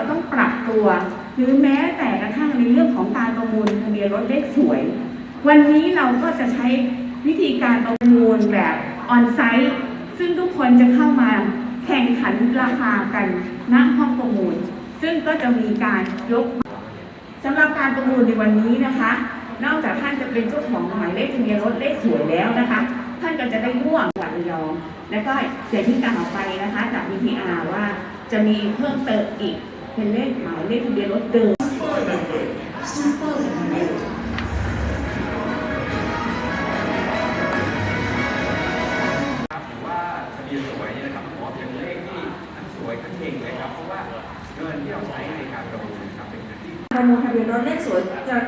เราต้องปรับตัว หรือแม้แต่กระทั่งในเรื่องของการประมูลทะเบียนรถเลขสวย วันนี้เราก็จะใช้วิธีการประมูลแบบออนไซต์ซึ่งทุกคนจะเข้ามาแข่งขันราคากันณห้องประมูล ซึ่งก็จะมีการยกสำหรับการประมูลในวันนี้นะคะ นอกจากท่านจะเป็นเจ้าของหมายเลขทะเบียนรถเลขสวยแล้วนะคะ ท่านก็จะได้ร่วมจังหวัดระยองและก็อย่างที่กล่าวไปนะคะจาก VTR ว่าจะมีเพิ่มเติมอีก เป็นเลขหมายเลขทะเบียนรถเดิม ประมูลทะเบียนรถเลขสวย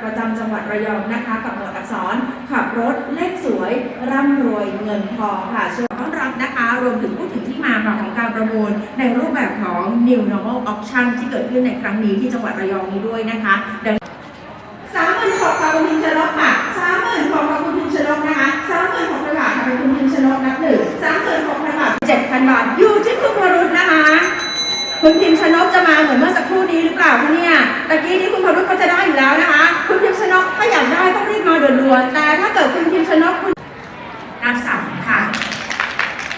ประจำจังหวัดระยองนะคะ กับหมวดอักษรขับรถเลขสวยร่ำรวยเงินทองค่ะเชิญต้อนรับนะคะ รวมถึงพูดถึงที่มาของการประมูลในรูปแบบของ New Normal Auction ที่เกิดขึ้นในครั้งนี้ที่จังหวัดระยองนี้ด้วยนะคะดังสามหมื่นหกค่ะคุณพิมชนกค่ะสามหมื่นหกค่ะคุณพิมชนกนะคะสามหมื่นหกพันบาทค่ะเป็นคุณพิมชนกนับหนึ่งสามหมื่นหกพันบาทเจ็ดพันบาทอยู่ที่คุณวรุษนะคะ คุณพิมพ์ชนกจะมาเหมือนเมื่อสักครู่นี้หรือเปล่าคะเนี่ยตะกี้นี้คุณพรุษก็จะได้อยู่แล้วนะคะ คุณพิมพ์ชนกถ้าอยากได้ต้องรีบมาด่วนๆแต่ถ้าเกิดคุณพิมพ์ชนกคุณนับสามค่ะ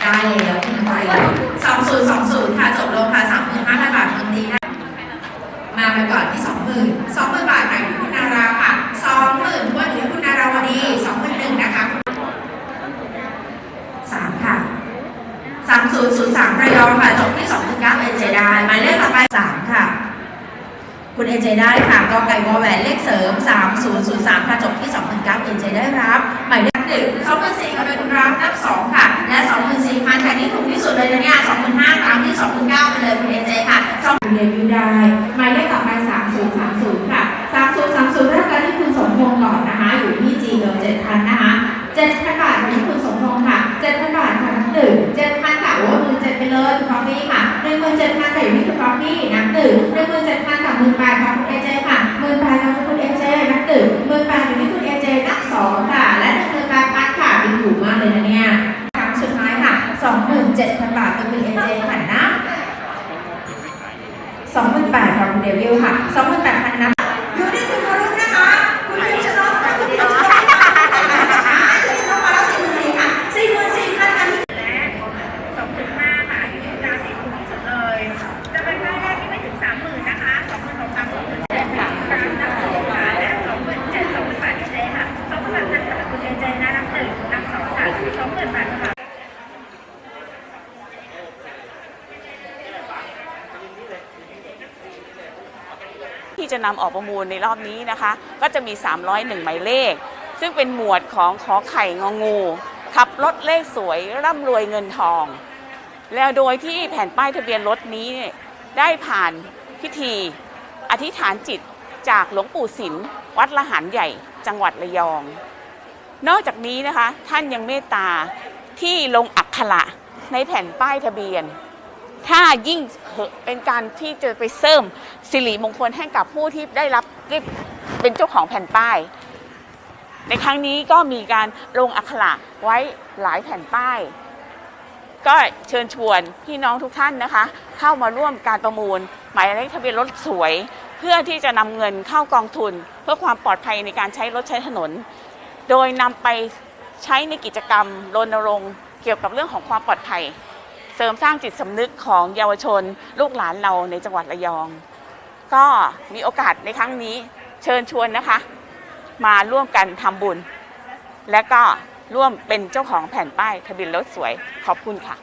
ได้แล้วคุณไปสองศูนย์สองศูนย์ค่ะจบลงค่ะสามหมื่นห้าพันบาทคนดีนะมาไปก่อนที่สองหมื่นสองหมื่นบาทค่ะอยู่ที่คุณนาราค่ะสองหมื่นวนอยู่ที่คุณนาราวดีสองหมื่นหนึ่งนะคะสามค่ะ สามศูนย์ศูนย์สามระยองค่ะจบที่สองหนึ่งเก้าเอเจได้หมายเลขต่อไปสามค่ะ คุณเอเจได้ค่ะกอไก่วอแหวนเลขเสริมสามศูนย์ศูนย์สามค่ะจบที่สองหนึ่งเก้าเอเจได้รับ หมายเลขหนึ่งสองหมื่นสี่ค่ะเป็นคุณรับนับสองค่ะ และสองพันสี่พันค่ะนี่ถูกที่สุดเลยนะเนี่ยสองพันห้าตามที่สองพันเก้าไปเลยคุณเอเจค่ะสองเรียนวิวได้ อยู่ที่คุณพอฟี่นับหนึ่งหนึ่งหมื่นเจ็ดพันกับหมื่นแปดค่ะคุณเอเจค่ะหมื่นแปดค่ะคุณเอเจนับตื่นหมื่นแปดอยู่ที่คุณเอเจนับสองค่ะ และหนึ่งหมื่นแปดพันค่ะเป็นถูกมากเลยนะเนี่ยครั้งสุดท้ายค่ะสองหมื่นเจ็ดพันบาทเป็นคุณเอเจค่ะนับสองหมื่นแปดค่ะคุณเดวิลค่ะสองหมื่นแปดพันนับอยู่ที่คุณวรุณนะคะ คุณพิมชนกค่ะคุณพิมชนกค่ะคุณพิมชนกมาแล้วสี่หมื่นสี่ค่ะสี่หมื่นสี่พันค่ะ สองหมื่นห้าค่ะอยู่ที่ดาวสีถูกที่สุดเลย จะเป็นรายได้ที่ไม่ถึงสามหมื่นนะคะสองหมื่นหกสามสองหมื่นเจ็ดค่ะตามนับสองค่ะและสองหมื่นเจ็ดสองหมื่นแปดเอเจค่ะสองหมื่นแปดพันค่ะคุณเอเจนะนับหนึ่งนับสองค่ะสองหมื่นแปดค่ะ ที่จะนำออกประมูลในรอบนี้นะคะ ก็จะมี 301 หมายเลข ซึ่งเป็นหมวดของขอไข่งองูขับรถเลขสวยร่ำรวยเงินทอง แล้วโดยที่แผ่นป้ายทะเบียนรถนี้ได้ผ่านพิธีอธิษฐานจิตจากหลวงปู่ศิลวัดละหารใหญ่จังหวัดระยอง นอกจากนี้นะคะท่านยังเมตตาที่ลงอักขระในแผ่นป้ายทะเบียน ถ้ายิ่ง เป็นการที่จะไปเสริมสิริมงคลให้กับผู้ที่ได้รับเป็นเจ้าของแผ่นป้าย ในครั้งนี้ก็มีการลงอักขระไว้หลายแผ่นป้าย ก็เชิญชวนพี่น้องทุกท่านนะคะ เข้ามาร่วมการประมูล หมายเลขทะเบียนรถสวย เพื่อที่จะนำเงินเข้ากองทุน เพื่อความปลอดภัยในการใช้รถใช้ถนน โดยนำไปใช้ในกิจกรรมรณรงค์เกี่ยวกับเรื่องของความปลอดภัย เสริมสร้างจิตสำนึกของเยาวชนลูกหลานเราในจังหวัดระยอง ก็มีโอกาสในครั้งนี้เชิญชวนนะคะ มาร่วมกันทำบุญ และก็ร่วมเป็นเจ้าของแผ่นป้ายทะเบียนรถสวยขอบคุณค่ะ